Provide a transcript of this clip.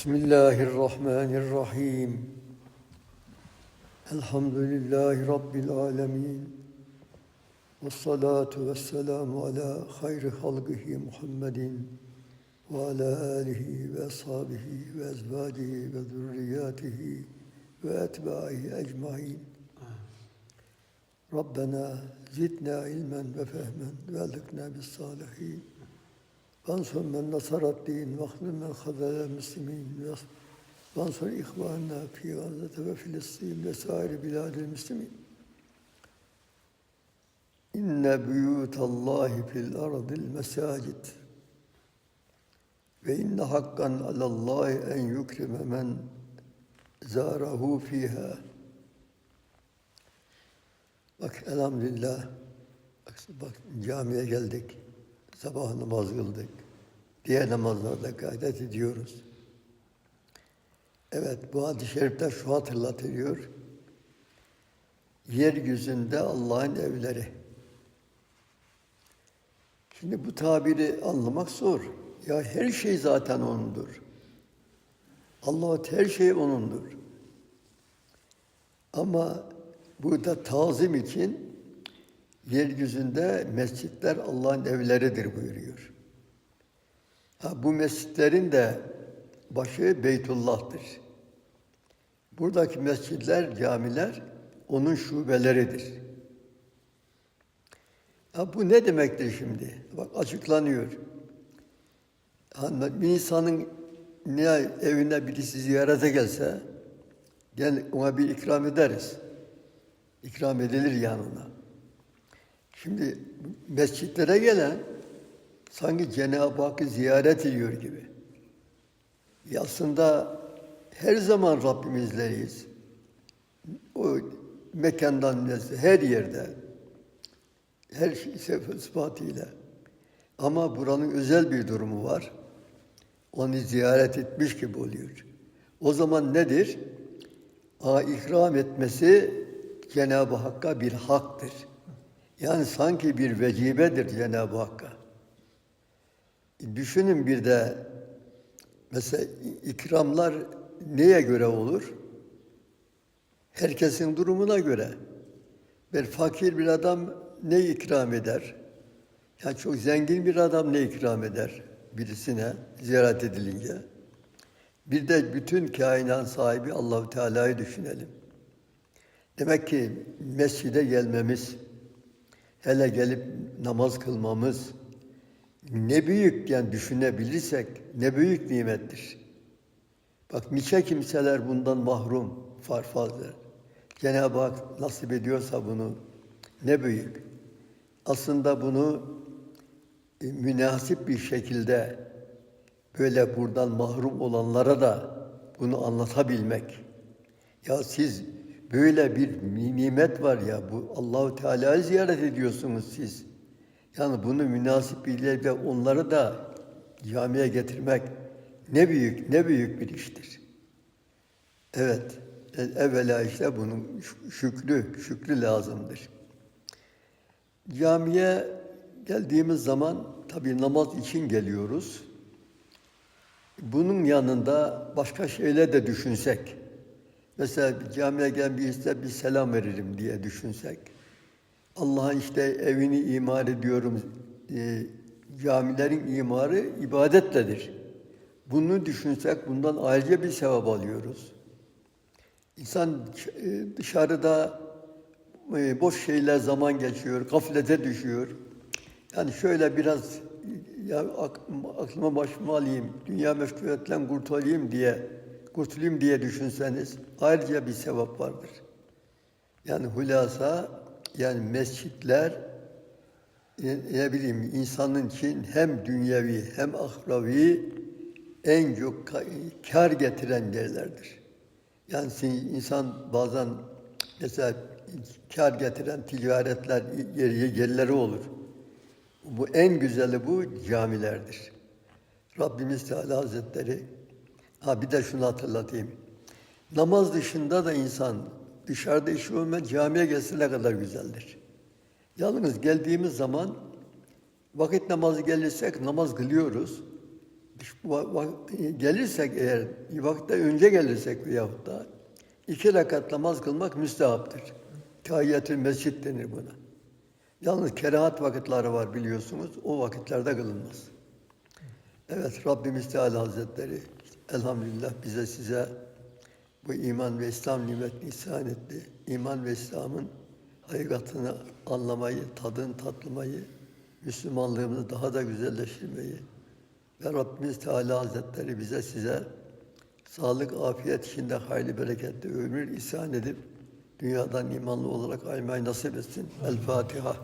بسم الله الرحمن الرحيم الحمد لله رب العالمين والصلاة والسلام على خير خلقه محمد وعلى آله وأصحابه وأزواجه وذرياته وأتباعه أجمعين ربنا زدنا علما وفهما والحقنا بالصالحين Ben son men nasarat din vahlu men hazale muslimin ben son ihvanna fi Gazze ve Filistin ve sair biladil muslimin. İnne buyutallahi fil ardil mesacid. Ve inne hakkan alallahi en yükrime men zarahu fiha. Bak elhamdülillah. Bak, bak camiye geldik. Sabah namaz kıldık. Diğer namazlarda gayret ediyoruz. Evet bu hadis-i şerifte şu hatırlatıyor. Yeryüzünde Allah'ın evleri. Şimdi bu tabiri anlamak zor. Ya her şey zaten O'nundur. Allah her şey O'nundur. Ama burada tazim için yeryüzünde mescitler Allah'ın evleridir buyuruyor. Ha, bu mescitlerin de başı Beytullah'tır. Buradaki mescitler, camiler onun şubeleridir. Ha, bu ne demektir şimdi? Bak açıklanıyor. Ha, bir insanın ne evine birisi ziyarete gelse, gel ona bir ikram ederiz. İkram edilir yanına. Şimdi mescitlere gelen sanki Cenab-ı Hakk'ı ziyaret ediyor gibi. Ya Aslında her zaman Rabbimizleyiz. O mekandan neyse her yerde. Her şey sıfatıyla. Ama buranın özel bir durumu var. Onu ziyaret etmiş gibi oluyor. O zaman nedir? A ikram etmesi Cenab-ı Hakk'a bir haktır. Yani sanki bir vecibedir Cenab-ı Hakk'a. Düşünün bir de mesela ikramlar neye göre olur? Herkesin durumuna göre. Bir fakir bir adam ne ikram eder? Yani çok zengin bir adam ne ikram eder birisine ziyaret edilince? Bir de bütün kainat sahibi Allahu Teala'yı düşünelim. Demek ki mescide gelmemiz, hele gelip namaz kılmamız ne büyük yani düşünebilirsek ne büyük nimettir. Bak nice kimseler bundan mahrum farfazlar. Cenab-ı Hak nasip ediyorsa bunu ne büyük. Aslında bunu e, münasip bir şekilde böyle buradan mahrum olanlara da bunu anlatabilmek. Ya siz böyle bir nimet var ya bu Allahu Teala'yı ziyaret ediyorsunuz siz. Yani bunu münasip bir onları da camiye getirmek ne büyük ne büyük bir iştir. Evet. Evvela işte bunun şükrü, şükrü lazımdır. Camiye geldiğimiz zaman tabii namaz için geliyoruz. Bunun yanında başka şeyler de düşünsek, mesela camiye gelen birisi bir selam veririm diye düşünsek, Allah'ın işte evini imar ediyorum, e, camilerin imarı ibadettedir. Bunu düşünsek bundan ayrıca bir sevap alıyoruz. İnsan e, dışarıda e, boş şeyler zaman geçiyor, gaflete düşüyor. Yani şöyle biraz ya aklıma başıma alayım, dünya meşguliyetten kurtulayım diye, kurtulayım diye düşünseniz ayrıca bir sevap vardır. Yani hulasa, yani mescitler, ne bileyim insanın için hem dünyevi hem ahravi en çok kar getiren yerlerdir. Yani insan bazen mesela kar getiren ticaretler yerleri olur. Bu en güzeli bu camilerdir. Rabbimiz Teala Hazretleri ha bir de şunu hatırlatayım. Namaz dışında da insan dışarıda işi olmayan camiye gelse kadar güzeldir. Yalnız geldiğimiz zaman vakit namazı gelirsek namaz kılıyoruz. Gelirsek eğer vakitte önce gelirsek veyahut da iki rekat namaz kılmak müstehaptır. Tahiyyatül mescid denir buna. Yalnız kerahat vakitleri var biliyorsunuz. O vakitlerde kılınmaz. Evet Rabbimiz Teala Hazretleri elhamdülillah bize size bu iman ve İslam nimetini ihsan etti. İman ve İslam'ın hakikatini anlamayı, tadını tatlamayı, Müslümanlığımızı daha da güzelleştirmeyi ve Rabbimiz Teala Hazretleri bize size sağlık, afiyet içinde hayırlı bereketli ömür ihsan edip dünyadan imanlı olarak aymayı nasip etsin. El Fatiha.